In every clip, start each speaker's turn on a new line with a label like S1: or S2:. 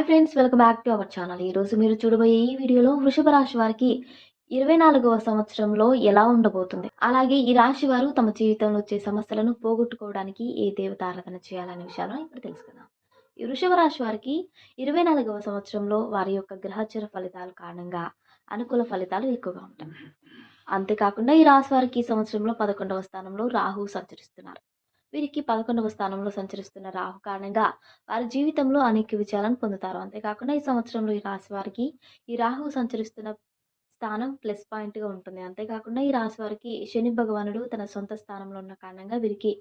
S1: Hi friends welcome back to our channel. ఈరోజు మీరు చూడబోయే ఈ వీడియోలో వృషభ రాశి వారికి ఇరవై నాలుగవ సంవత్సరంలో ఎలా ఉండబోతుంది? అలాగే ఈ రాశి వారు తమ జీవితంలో వచ్చే సమస్యలను పోగొట్టుకోవడానికి ఏ దేవత ఆరాధన చేయాలనే విషయాలను ఇప్పుడు తెలుసుకుందాం. ఈ వృషభ రాశి వారికి ఇరవై నాలుగవ సంవత్సరంలో వారి యొక్క గ్రహచర ఫలితాల కారణంగా అనుకూల ఫలితాలు ఎక్కువగా ఉంటాయి. అంతేకాకుండా ఈ రాశి వారికి ఈ సంవత్సరంలో పదకొండవ స్థానంలో రాహు సంచరిస్తున్నారు. వీరికి పదకొండవ స్థానంలో సంచరిస్తున్న రాహు కారణంగా వారి జీవితంలో అనేక విజయాలను పొందుతారు. అంతేకాకుండా ఈ సంవత్సరంలో ఈ రాశి వారికి ఈ రాహు సంచరిస్తున్న స్థానం ప్లస్ పాయింట్గా ఉంటుంది. అంతేకాకుండా ఈ రాశి వారికి శని భగవానుడు తన సొంత స్థానంలో ఉన్న కారణంగా వీరికి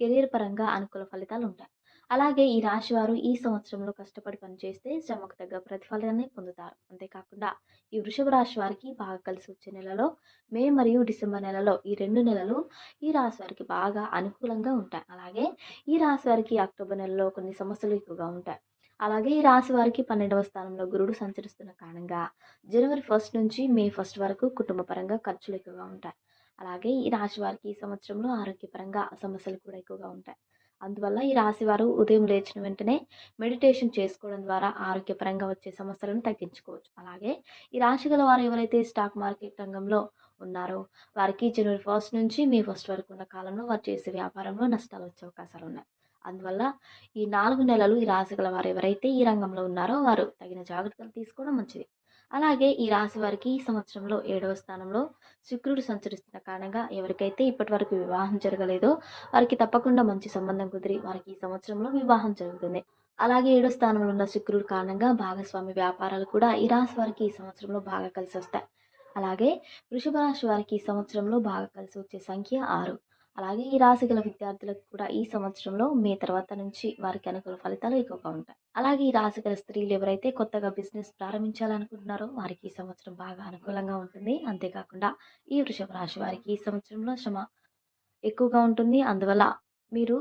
S1: కెరీర్ పరంగా అనుకూల ఫలితాలు ఉంటాయి. అలాగే ఈ రాశి వారు ఈ సంవత్సరంలో కష్టపడి పనిచేస్తే శ్రమకు తగ్గ ప్రతిఫలాన్ని పొందుతారు. అంతేకాకుండా ఈ వృషభ రాశి వారికి బాగా కలిసి వచ్చే నెలలో మే మరియు డిసెంబర్ నెలలో ఈ రెండు నెలలు ఈ రాశి వారికి బాగా అనుకూలంగా ఉంటాయి. అలాగే ఈ రాశి వారికి అక్టోబర్ నెలలో కొన్ని సమస్యలు ఎక్కువగా ఉంటాయి. అలాగే ఈ రాశి వారికి పన్నెండవ స్థానంలో గురుడు సంచరిస్తున్న కారణంగా జనవరి ఫస్ట్ నుంచి మే ఫస్ట్ వరకు కుటుంబ పరంగా ఖర్చులు ఎక్కువగా ఉంటాయి. అలాగే ఈ రాశి వారికి ఈ సంవత్సరంలో ఆరోగ్యపరంగా సమస్యలు కూడా ఎక్కువగా ఉంటాయి. అందువల్ల ఈ రాశి వారు ఉదయం లేచిన వెంటనే మెడిటేషన్ చేసుకోవడం ద్వారా ఆరోగ్యపరంగా వచ్చే సమస్యలను తగ్గించుకోవచ్చు. అలాగే ఈ రాశి గల వారు ఎవరైతే స్టాక్ మార్కెట్ రంగంలో ఉన్నారో వారికి జనవరి ఫస్ట్ నుంచి మే ఫస్ట్ వరకు ఉన్న కాలంలో వారు చేసే వ్యాపారంలో నష్టాలు వచ్చే అవకాశాలు ఉన్నాయి. అందువల్ల ఈ నాలుగు నెలలు ఈ రాశి గల వారు ఎవరైతే ఈ రంగంలో ఉన్నారో వారు తగిన జాగ్రత్తలు తీసుకోవడం మంచిది. అలాగే ఈ రాశి వారికి ఈ సంవత్సరంలో ఏడవ స్థానంలో శుక్రుడు సంచరిస్తున్న కారణంగా ఎవరికైతే ఇప్పటి వరకు వివాహం జరగలేదో వారికి తప్పకుండా మంచి సంబంధం కుదిరి వారికి ఈ సంవత్సరంలో వివాహం జరుగుతుంది. అలాగే ఏడో స్థానంలో ఉన్న శుక్రుడు కారణంగా భాగస్వామి వ్యాపారాలు కూడా ఈ రాశి వారికి ఈ సంవత్సరంలో బాగా కలిసి వస్తాయి. అలాగే వృషభ రాశి వారికి ఈ సంవత్సరంలో బాగా కలిసి వచ్చే సంఖ్య ఆరు. అలాగే ఈ రాశి గల విద్యార్థులకు కూడా ఈ సంవత్సరంలో మే తర్వాత నుంచి వారికి అనుకూల ఫలితాలు ఎక్కువగా ఉంటాయి. అలాగే ఈ రాశి గల స్త్రీలు ఎవరైతే కొత్తగా బిజినెస్ ప్రారంభించాలనుకుంటున్నారో వారికి ఈ సంవత్సరం బాగా అనుకూలంగా ఉంటుంది. అంతేకాకుండా ఈ వృషభ రాశి వారికి ఈ సంవత్సరంలో శ్రమ ఎక్కువగా ఉంటుంది. అందువల్ల మీరు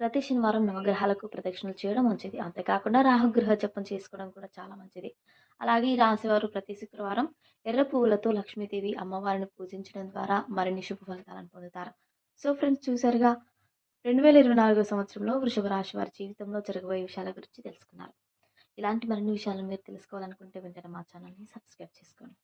S1: ప్రతి శనివారం నవగ్రహాలకు ప్రదక్షిణలు చేయడం మంచిది. అంతేకాకుండా రాహుగ్రహ జపం చేసుకోవడం కూడా చాలా మంచిది. అలాగే ఈ రాశివారు ప్రతి శుక్రవారం ఎర్ర పువ్వులతో లక్ష్మీదేవి అమ్మవారిని పూజించడం ద్వారా మరిన్ని శుభ ఫలితాలను పొందుతారు. సో ఫ్రెండ్స్ చూసారుగా రెండు వేల ఇరవై నాలుగో సంవత్సరంలో వృషభ రాశి వారి జీవితంలో జరగబోయే విషయాల గురించి తెలుసుకున్నారు. ఇలాంటి మరిన్ని విషయాలు మీరు తెలుసుకోవాలనుకుంటే వెంటనే మా ఛానల్ని సబ్స్క్రైబ్ చేసుకోండి.